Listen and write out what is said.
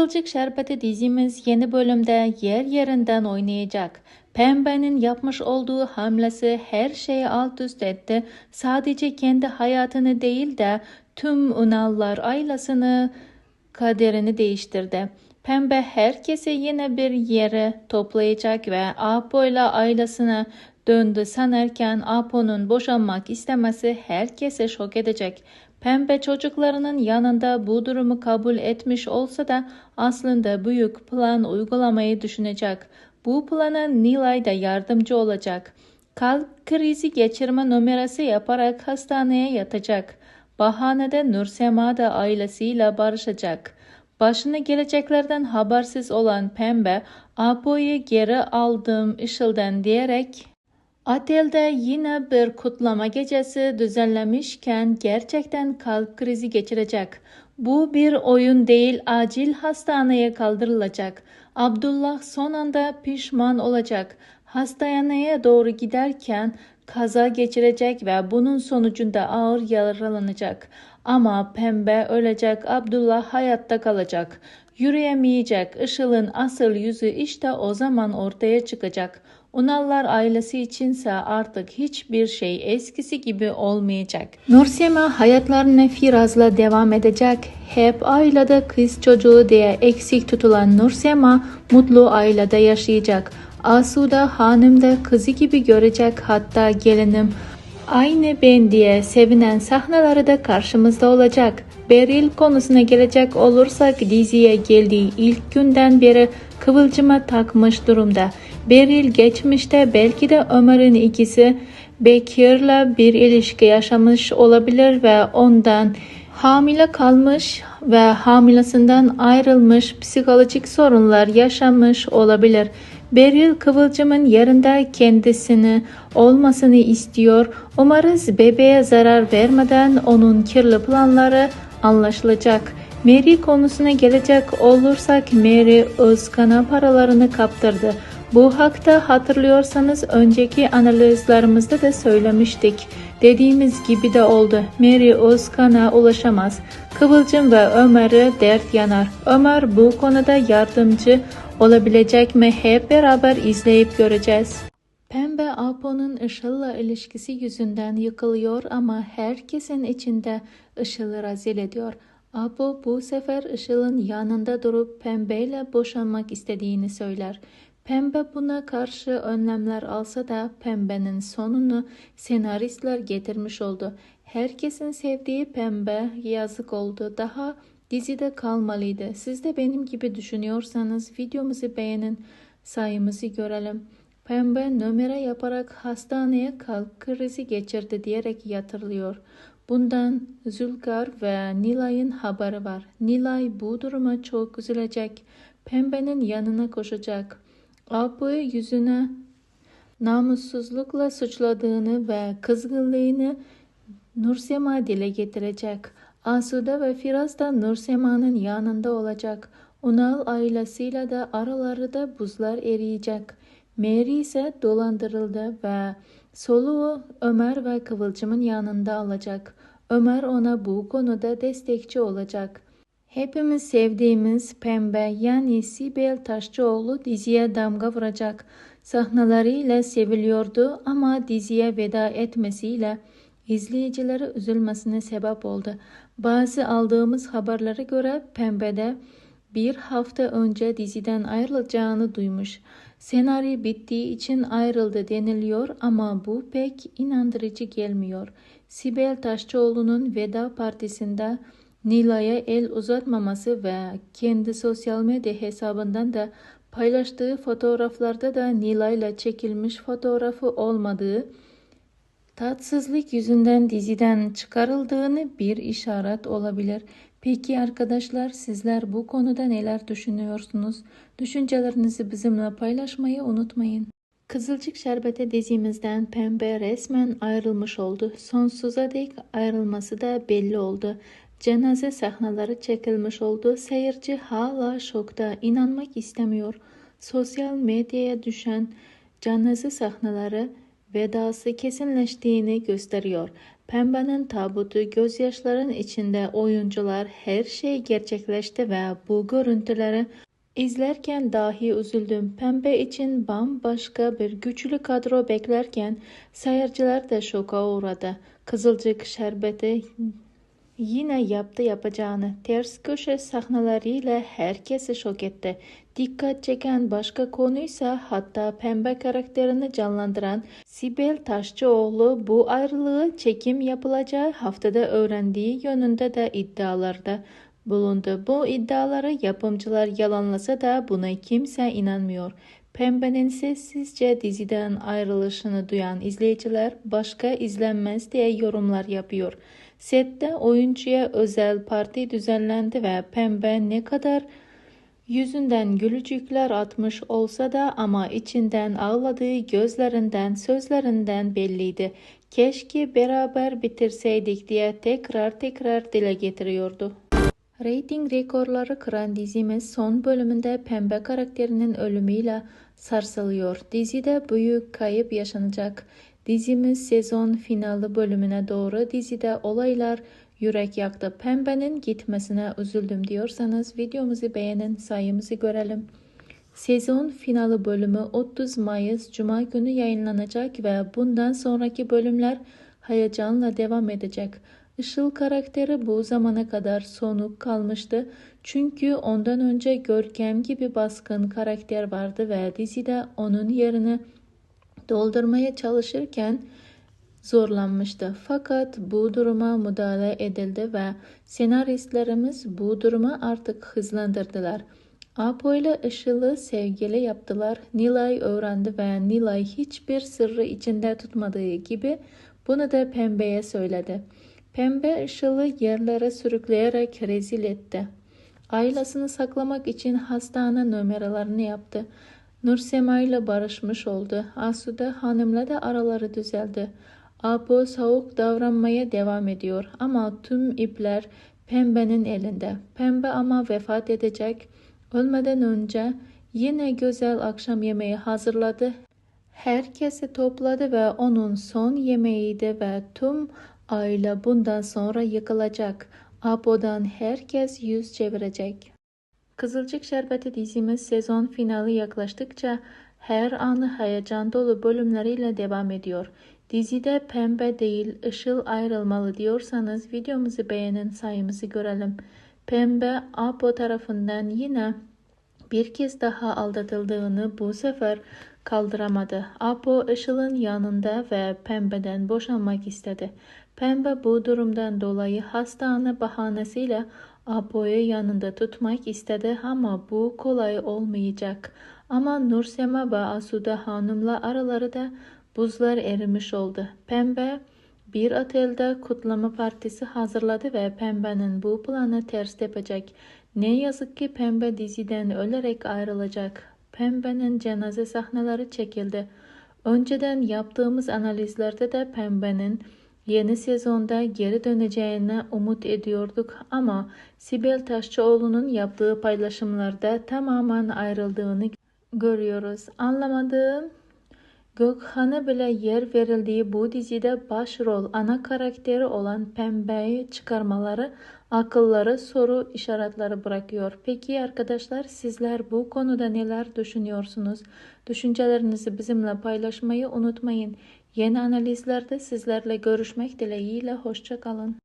Kızılcık Şerbeti dizimiz yeni bölümde yer yerinden oynayacak. Pembe'nin yapmış olduğu hamlesi her şeyi alt üst etti. Sadece kendi hayatını değil de tüm Unallar ailesini kaderini değiştirdi. Pembe herkesi yine bir yere toplayacak ve Apo ile ailesine döndü sanırken Apo'nun boşanmak istemesi herkese şok edecek. Pembe çocuklarının yanında bu durumu kabul etmiş olsa da aslında büyük plan uygulamayı düşünecek. Bu plana Nilay da yardımcı olacak. Kalp krizi geçirme numarası yaparak hastaneye yatacak. Bahanede Nursema da ailesiyle barışacak. Başına geleceklerden habersiz olan Pembe, Apo'yu geri aldım Işıl'dan diyerek Otelde yine bir kutlama gecesi düzenlemişken gerçekten kalp krizi geçirecek. Bu bir oyun değil, acil hastaneye kaldırılacak. Abdullah son anda pişman olacak. Hastaneye doğru giderken kaza geçirecek ve bunun sonucunda ağır yaralanacak. Ama pembe ölecek, Abdullah hayatta kalacak. Yürüyemeyecek, Işıl'ın asıl yüzü işte o zaman ortaya çıkacak. Unallar ailesi içinse artık hiçbir şey eskisi gibi olmayacak. Nursema hayatlarına Firaz'la devam edecek. Hep ailede kız çocuğu diye eksik tutulan Nursema mutlu ailede yaşayacak. Asuda hanım da kızı gibi görecek hatta gelinim aynı ben diye sevinen sahneleri de karşımızda olacak. Beril konusuna gelecek olursak diziye geldiği ilk günden beri kıvılcıma takmış durumda. Beril geçmişte belki de Ömer'in ikisi Bekir'le bir ilişki yaşamış olabilir ve ondan hamile kalmış ve hamilesinden ayrılmış psikolojik sorunlar yaşamış olabilir. Beril Kıvılcım'ın yerinde kendisini olmasını istiyor. Umarız bebeğe zarar vermeden onun kirli planları anlaşılacak. Mary konusuna gelecek olursak Mary Özkan'a paralarını kaptırdı. Bu hakta hatırlıyorsanız önceki analizlerimizde de söylemiştik. Dediğimiz gibi de oldu. Mary Özkan'a ulaşamaz. Kıvılcım ve Ömer'e dert yanar. Ömer bu konuda yardımcı olabilecek mi hep beraber izleyip göreceğiz. Pembe Apo'nun Işıl'la ilişkisi yüzünden yıkılıyor ama herkesin içinde Işıl'ı rezil ediyor. Apo bu sefer Işıl'ın yanında durup Pembe'yle boşanmak istediğini söyler. Pembe buna karşı önlemler alsa da Pembe'nin sonunu senaristler getirmiş oldu. Herkesin sevdiği Pembe yazık oldu. Daha dizide kalmalıydı. Siz de benim gibi düşünüyorsanız videomuzu beğenin, sayımızı görelim. Pembe numara yaparak hastaneye kalp krizi geçirdi diyerek yatırılıyor. Bundan Zülkar ve Nilay'ın haberi var. Nilay bu duruma çok üzülecek. Pembe'nin yanına koşacak. Apo'yu yüzüne namussuzlukla suçladığını ve kızgınlığını Nursema dile getirecek. Asude ve Firaz da Nursema'nın yanında olacak. Unal ailesiyle de aralarında buzlar eriyecek. Mary ise dolandırıldı ve soluğu Ömer ve Kıvılcım'ın yanında alacak. Ömer ona bu konuda destekçi olacak. Hepimiz sevdiğimiz Pembe yani Sibel Taşçıoğlu diziye damga vuracak. Sahneleriyle seviliyordu ama diziye veda etmesiyle izleyicileri üzülmesine sebep oldu. Bazı aldığımız haberlere göre Pembe'de bir hafta önce diziden ayrılacağını duymuş. Senaryo bittiği için ayrıldı deniliyor ama bu pek inandırıcı gelmiyor. Sibel Taşçıoğlu'nun veda partisinde Nilay'a el uzatmaması ve kendi sosyal medya hesabından da paylaştığı fotoğraflarda da Nilay'la çekilmiş fotoğrafı olmadığı tatsızlık yüzünden diziden çıkarıldığını bir işaret olabilir. Peki arkadaşlar sizler bu konuda neler düşünüyorsunuz? Düşüncelerinizi bizimle paylaşmayı unutmayın. Kızılcık Şerbeti dizimizden Pembe resmen ayrılmış oldu. Sonsuza dek ayrılması da belli oldu. Cenaze sahneleri çekilmiş oldu. Seyirci hala şokta, inanmak istemiyor. Sosyal medyaya düşen cenaze sahneleri vedası kesinleştiğini gösteriyor. Pembe'nin tabutu gözyaşların içinde oyuncular her şey gerçekleşti ve bu görüntüleri izlerken dahi üzüldüm. Pembe için bambaşka bir güçlü kadro beklerken seyirciler de şoka uğradı. Kızılcık şerbeti yine yaptı yapacağını. Ters köşe sahneleriyle herkesi şok etti. Dikkat çeken başka konuysa hatta pembe karakterini canlandıran Sibel Taşçıoğlu bu ayrılığı çekim yapılacağı haftada öğrendiği yönünde de iddialarda bulundu. Bu iddiaları yapımcılar yalanlasa da buna kimse inanmıyor. Pembe'nin sessizce diziden ayrılışını duyan izleyiciler başka izlenmez diye yorumlar yapıyor. Sette oyuncuya özel parti düzenlendi ve Pembe ne kadar yüzünden gülücükler atmış olsa da ama içinden ağladığı gözlerinden, sözlerinden belliydi. Keşke beraber bitirseydik diye tekrar tekrar dile getiriyordu. Rating rekorları kıran dizimiz son bölümünde Pembe karakterinin ölümüyle sarsılıyor. Dizide büyük kayıp yaşanacak. Dizimiz sezon finali bölümüne doğru dizide olaylar yürek yaktı. Pembenin gitmesine üzüldüm diyorsanız videomuzu beğenin sayımızı görelim. Sezon finali bölümü 30 Mayıs Cuma günü yayınlanacak ve bundan sonraki bölümler heyecanla devam edecek. Işıl karakteri bu zamana kadar sonuk kalmıştı. Çünkü ondan önce Görkem gibi baskın karakter vardı ve dizide onun yerini doldurmaya çalışırken zorlanmıştı. Fakat bu duruma müdahale edildi ve senaristlerimiz bu durumu artık hızlandırdılar. Apo ile Işıl'ı sevgili yaptılar. Nilay öğrendi ve Nilay hiçbir sırrı içinde tutmadığı gibi bunu da Pembe'ye söyledi. Pembe Işıl'ı yerlere sürükleyerek rezil etti. Ailesini saklamak için hastane numaralarını yaptı. Nursema ile barışmış oldu. Asude Hanım'la da araları düzeldi. Apo soğuk davranmaya devam ediyor ama tüm ipler Pembe'nin elinde. Pembe ama vefat edecek. Ölmeden önce yine güzel akşam yemeği hazırladı. Herkesi topladı ve onun son yemeğiydi ve tüm aile bundan sonra yıkılacak. Apo'dan herkes yüz çevirecek. Kızılcık Şerbeti dizimiz sezon finali yaklaştıkça her anı heyecan dolu bölümleriyle devam ediyor. Dizide pembe değil ışıl ayrılmalı diyorsanız videomuzu beğenin sayımızı görelim. Pembe Apo tarafından yine bir kez daha aldatıldığını bu sefer kaldıramadı. Apo Işıl'ın yanında ve Pembe'den boşanmak istedi. Pembe bu durumdan dolayı hastane bahanesiyle Apo'yu yanında tutmak istedi ama bu kolay olmayacak. Ama Nursema ve Asude Hanım'la araları da buzlar erimiş oldu. Pembe bir otelde kutlama partisi hazırladı ve Pembe'nin bu planı ters tepecek. Ne yazık ki Pembe diziden ölerek ayrılacak. Pembe'nin cenaze sahneleri çekildi. Önceden yaptığımız analizlerde de Pembe'nin yeni sezonda geri döneceğine umut ediyorduk ama Sibel Taşçıoğlu'nun yaptığı paylaşımlarda tamamen ayrıldığını görüyoruz. Anlamadığım Gökhan'a bile yer verildiği bu dizide başrol ana karakteri olan Pembe'yi çıkarmaları akılları soru işaretleri bırakıyor. Peki arkadaşlar sizler bu konuda neler düşünüyorsunuz? Düşüncelerinizi bizimle paylaşmayı unutmayın. Yeni analizlerde sizlerle görüşmek dileğiyle hoşçakalın.